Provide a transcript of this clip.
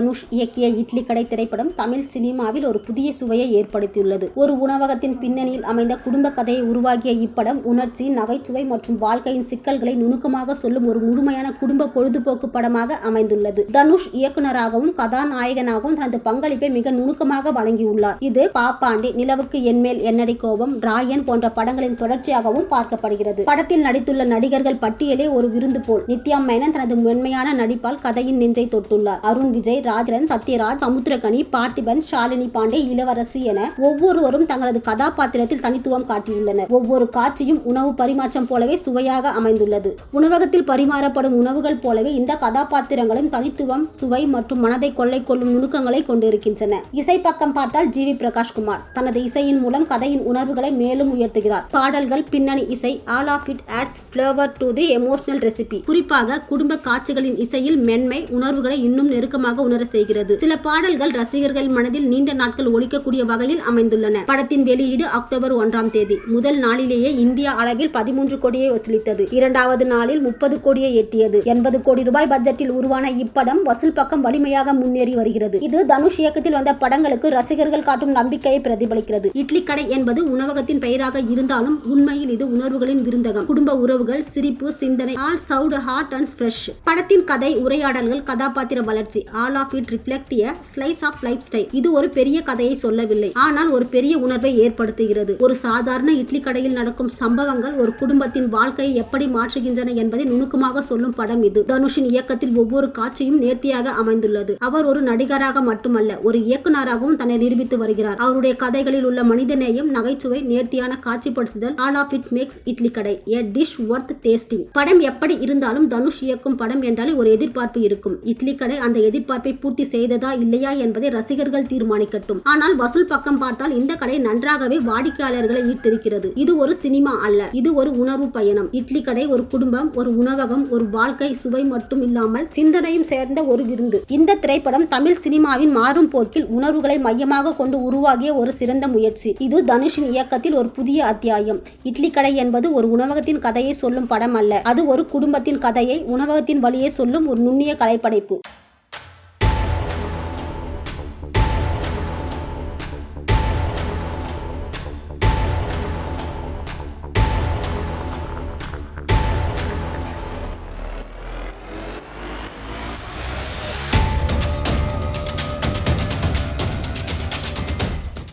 தனுஷ் இயக்கிய இட்லி கடை திரைப்படம் தமிழ் சினிமாவில் ஒரு புதிய சுவையை ஏற்படுத்தியுள்ளது. ஒரு உணவகத்தின் பின்னணியில் அமைந்த குடும்ப கதையை உருவாக்கிய இப்படம் உணர்ச்சி நகைச்சுவை மற்றும் வாழ்க்கையின் சிக்கல்களை நுணுக்கமாக சொல்லும் ஒரு முழுமையான குடும்ப பொழுதுபோக்கு படமாக அமைந்துள்ளது. தனுஷ் இயக்குனராகவும் கதாநாயகனாகவும் தனது பங்களிப்பை மிக நுணுக்கமாக வழங்கியுள்ளார். இது பாப்பாண்டி நிலவுக்கு என்மேல் என்னடி கோபம் ராயன் போன்ற படங்களின் தொடர்ச்சியாகவும் பார்க்கப்படுகிறது. படத்தில் நடித்துள்ள நடிகர்கள் பட்டியலே ஒரு விருந்து போல். நித்யா மேனன் தனது மென்மையான நடிப்பால் கதையின் நெஞ்சை தொட்டுள்ளார். அருண் விஜய் ராஜரன் சத்யராஜ் சமுத்திரகனி பார்த்திபன் ஷாலினி பாண்டே இளவரசி என ஒவ்வொருவரும் தங்களது கதாபாத்திரத்தில் தனித்துவம் காட்டியுள்ளனர். ஒவ்வொரு காட்சியும் உணவு பரிமாற்றம் போலவே சுவையாக அமைந்துள்ளது. உணவகத்தில் பரிமாறப்படும் உணவுகள் போலவே இந்த கதாபாத்திரங்களும் தனித்துவம் சுவை மற்றும் மனதை கொள்ளை கொள்ளும் நுணுக்கங்களை கொண்டிருக்கின்றன. இசை பக்கம் பார்த்தால் ஜி வி பிரகாஷ்குமார். தனது இசையின் மூலம் கதையின் உணர்வுகளை மேலும் உயர்த்துகிறார். பாடல்கள் பின்னணி இசை all of it adds flavour to the emotional recipe. குறிப்பாக குடும்ப காட்சிகளின் இசையில் மென்மை உணர்வுகளை இன்னும் நெருக்கமாக உணர் செய்கிறது. சில பாடல்கள் ரசிகர்கள் மனதில் நீண்ட நாட்கள் ஒழிக்கக்கூடிய வகையில் அமைந்துள்ளன. படத்தின் வெளியீடு அக்டோபர் ஒன்றாம் தேதி. முதல் நாளிலேயே இந்தியா அளவில் பதிமூன்று கோடியை வசூலித்தது. இரண்டாவது நாளில் முப்பது கோடியை எட்டியது. எண்பது கோடி ரூபாய் பட்ஜெட்டில் உருவான இப்படம் வசூல் பக்கம் வலிமையாக முன்னேறி வருகிறது. இது தனுஷ் இயக்கத்தில் வந்த படங்களுக்கு ரசிகர்கள் காட்டும் நம்பிக்கையை பிரதிபலிக்கிறது. இட்லி கடை என்பது உணவகத்தின் பெயராக இருந்தாலும் உண்மையில் இது உணர்வுகளின் விருந்தகம். குடும்ப உறவுகள் சிரிப்பு சிந்தனை all shout heart and fresh. படத்தின் கதை உரையாடல்கள் கதாபாத்திர வளர்ச்சி all of it reflect a slice of life style இது ஒரு பெரிய கதையை சொல்லவில்லை. ஆனால் ஒரு பெரிய உணர்வை ஏற்படுத்துகிறது. ஒரு சாதாரண இட்லி கடையில் நடக்கும் சம்பவங்கள் ஒரு குடும்பத்தின் வாழ்க்கையை எப்படி மாற்றுகின்றன என்பதை நுணுக்கமாக சொல்லும் படம் இது. தனுஷின் இயக்கத்தில் ஒவ்வொரு காட்சியும் நேர்த்தியாக அமைந்துள்ளது. அவர் ஒரு நடிகராக மட்டுமல்ல ஒரு இயக்குனராகவும் தன்னை நிரூபித்து வருகிறார். அவருடைய கதைகளில் உள்ள மனிதநேயம் நகைச்சுவை நேர்த்தியான காட்சிப்படுத்துதல் all of it makes Idli Kadai a dish worth tasting படம் எப்படி இருந்தாலும் தனுஷ் இயக்கும் படம் என்றாலே ஒரு எதிர்பார்ப்பு இருக்கும். இட்லி கடை அந்த எதிர்பார்ப்பை பூர்த்தி செய்ததா இல்லையா என்பதை ரசிகர்கள் தீர்மானிக்கட்டும். ஆனால் வசூல் பக்கம் பார்த்தால் இந்த கடை நன்றாகவே வாடிக்கையாளர்களை ஈர்த்திருக்கிறது. இது ஒரு சினிமா அல்ல. இது ஒரு உணர்வு பயணம். இட்லி கடை ஒரு குடும்பம் ஒரு உணவகம் ஒரு வாழ்க்கை சுவை மட்டும் இல்லாமல் சிந்தனையும் சேர்ந்த ஒரு விருந்து. இந்த திரைப்படம் தமிழ் சினிமாவின் மாறும் போக்கில் உணர்வுகளை மையமாக கொண்டு உருவாகிய ஒரு சிறந்த முயற்சி. இது தனுஷின் இயக்கத்தில் ஒரு புதிய அத்தியாயம். இட்லி கடை என்பது ஒரு உணவகத்தின் கதையை சொல்லும் படம் அல்ல. அது ஒரு குடும்பத்தின் கதையை உணவகத்தின் வழியே சொல்லும் ஒரு நுண்ணிய கலைப்படைப்பு.